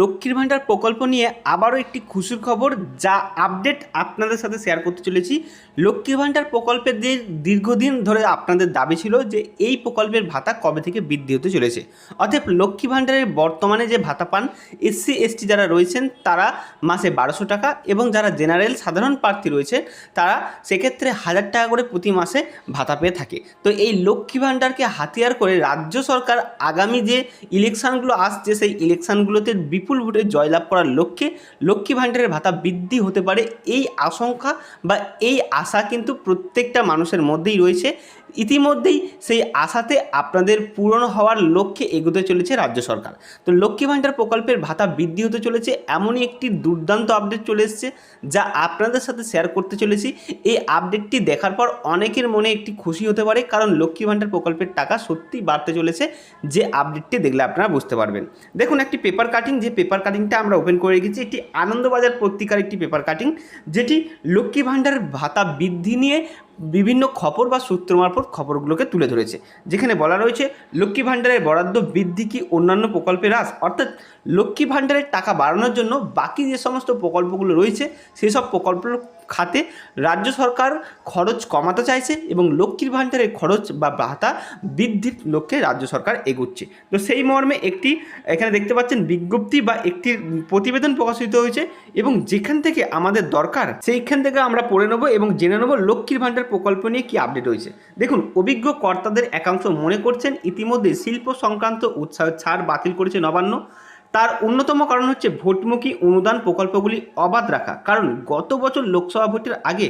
লক্ষ্মীর ভাণ্ডার প্রকল্প নিয়ে আবারও একটি খুশির খবর যা আপডেট আপনাদের সাথে শেয়ার করতে চলেছি। লক্ষ্মীর ভাণ্ডার প্রকল্পের যে দীর্ঘদিন ধরে আপনাদের দাবি ছিল যে এই প্রকল্পের ভাতা কবে থেকে বৃদ্ধি হতে চলেছে। অতএব লক্ষ্মী ভাণ্ডারের বর্তমানে যে ভাতা পান এসসি এসটি যারা রয়েছেন, তারা মাসে বারোশো টাকা এবং যারা জেনারেল সাধারণ প্রার্থী রয়েছে তারা সেক্ষেত্রে হাজার টাকা করে প্রতি মাসে ভাতা পেয়ে থাকে। তো এই লক্ষ্মী ভাণ্ডারকে হাতিয়ার করে রাজ্য সরকার আগামী যে ইলেকশনগুলো আসছে, সেই ইলেকশনগুলোতে বিপুল ভোটে জয়লাভ করার লক্ষ্যে লক্ষ্মী ভাণ্ডারের ভাতা বৃদ্ধি হতে পারে এই আশঙ্কা বা এই আশা কিন্তু প্রত্যেকটা মানুষের মধ্যেই রয়েছে। ইতিমধ্যেই সেই আশাতে আপনাদের পূরণ হওয়ার লক্ষ্যে এগোতে চলেছে রাজ্য সরকার। তো লক্ষ্মী ভাণ্ডার প্রকল্পের ভাতা বৃদ্ধি হতে চলেছে, এমনই একটি দুর্দান্ত আপডেট চলে এসছে যা আপনাদের সাথে শেয়ার করতে চলেছি। এই আপডেটটি দেখার পর অনেকের মনে একটি খুশি হতে পারে, কারণ লক্ষ্মী ভাণ্ডার প্রকল্পের টাকা সত্যি বাড়তে চলেছে, যে আপডেটটি দেখলে আপনারা বুঝতে পারবেন। দেখুন, একটি পেপার কাটিং যে পেপার কাটিংটা আমরা ওপেন করে রেখেছি একটি আনন্দবাজার পত্রিকার একটি পেপার কাটিং যেটি লক্ষ্মী ভাণ্ডার ভাতা বৃদ্ধি নিয়ে বিভিন্ন খবর বা সূত্র মারফত খবরগুলোকে তুলে ধরেছে। যেখানে বলা রয়েছে, লক্ষ্মী ভাণ্ডারের বরাদ্দ বৃদ্ধি কি অন্যান্য প্রকল্পের হ্রাস? অর্থাৎ লক্ষ্মী ভাণ্ডারের টাকা বাড়ানোর জন্য বাকি যে সমস্ত প্রকল্পগুলো রয়েছে, সেসব প্রকল্প খাতে রাজ্য সরকার খরচ কমাতে চাইছে এবং লক্ষ্মীর ভাণ্ডারের খরচ বা ভাতা বৃদ্ধির লক্ষ্যে রাজ্য সরকার এগোচ্ছে। তো সেই মর্মে একটি, এখানে দেখতে পাচ্ছেন বিজ্ঞপ্তি বা একটি প্রতিবেদন প্রকাশিত হয়েছে এবং যেখান থেকে আমাদের দরকার সেইখান থেকে আমরা পড়ে নেব এবং জেনে নেব লক্ষ্মীর ভাণ্ডার প্রকল্প নিয়ে কি আপডেট হয়েছে। দেখুন, অভিজ্ঞ কর্তাদের একাংশ মনে করছেন ইতিমধ্যে শিল্প সংক্রান্ত উৎসাহ ছাড় বাতিল করেছে নবান্ন। তার অন্যতম কারণ হচ্ছে ভোটমুখী অনুদান প্রকল্পগুলি অবাধ রাখা। কারণ গত বছর লোকসভা ভোটের আগে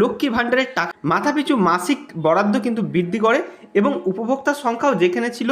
লক্ষ্মী ভাণ্ডারের টাকা মাথাপিছু মাসিক বরাদ্দ কিন্তু বৃদ্ধি করে এবং উপভোক্তার সংখ্যাও যেখানে ছিল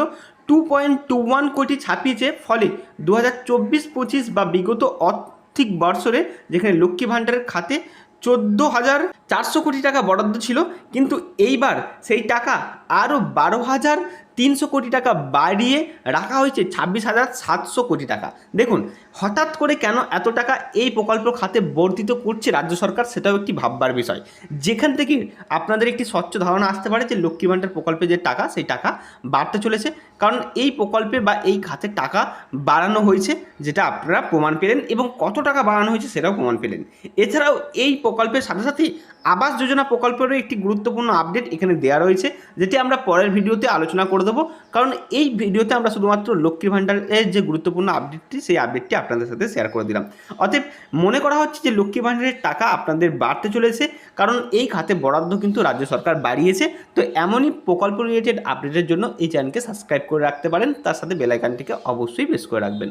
টু পয়েন্ট টু ওয়ান কোটি ছাপিয়েছে। ফলে দু হাজার চব্বিশ পঁচিশ বা বিগত আর্থিক বৎসরে যেখানে লক্ষ্মী ভাণ্ডারের খাতে চোদ্দ হাজার চারশো কোটি টাকা বরাদ্দ ছিল, কিন্তু এইবার সেই টাকা আরও বারো হাজার তিনশো কোটি টাকা বাড়িয়ে রাখা হয়েছে ছাব্বিশ হাজার সাতশো কোটি টাকা। দেখুন, হঠাৎ করে কেন এত টাকা এই প্রকল্প খাতে বর্ধিত করছে রাজ্য সরকার সেটাও একটি ভাববার বিষয়। যেখান থেকে আপনাদের একটি স্বচ্ছ ধারণা আসতে পারে যে লক্ষ্মী ভাণ্ডার প্রকল্পে যে টাকা, সেই টাকা বাড়তে চলেছে। কারণ এই প্রকল্পে বা এই খাতে টাকা বাড়ানো হয়েছে, যেটা আপনারা প্রমাণ পেলেন এবং কত টাকা বাড়ানো হয়েছে সেটাও প্রমাণ পেলেন। এছাড়াও এই প্রকল্পের সাথে সাথে আবাস যোজনা প্রকল্পেরও একটি গুরুত্বপূর্ণ আপডেট এখানে দেওয়া রয়েছে, যেটি আমরা পরের ভিডিওতে আলোচনা করে দেবো। কারণ এই ভিডিওতে আমরা শুধুমাত্র লক্ষ্মীর ভাণ্ডারের যে গুরুত্বপূর্ণ আপডেটটি সেই আপডেটটি আপনাদের সাথে শেয়ার করে দিলাম। অতএব মনে করা হচ্ছে যে লক্ষ্মী ভাণ্ডারের টাকা আপনাদের বাড়তে চলেছে, কারণ এই খাতে বরাদ্দ কিন্তু রাজ্য সরকার বাড়িয়েছে। তো এমনই প্রকল্প রিলেটেড আপডেটের জন্য এই চ্যানেলকে সাবস্ক্রাইব করে রাখতে পারেন, তার সাথে বেলাইকানটিকে অবশ্যই প্রেস করে রাখবেন।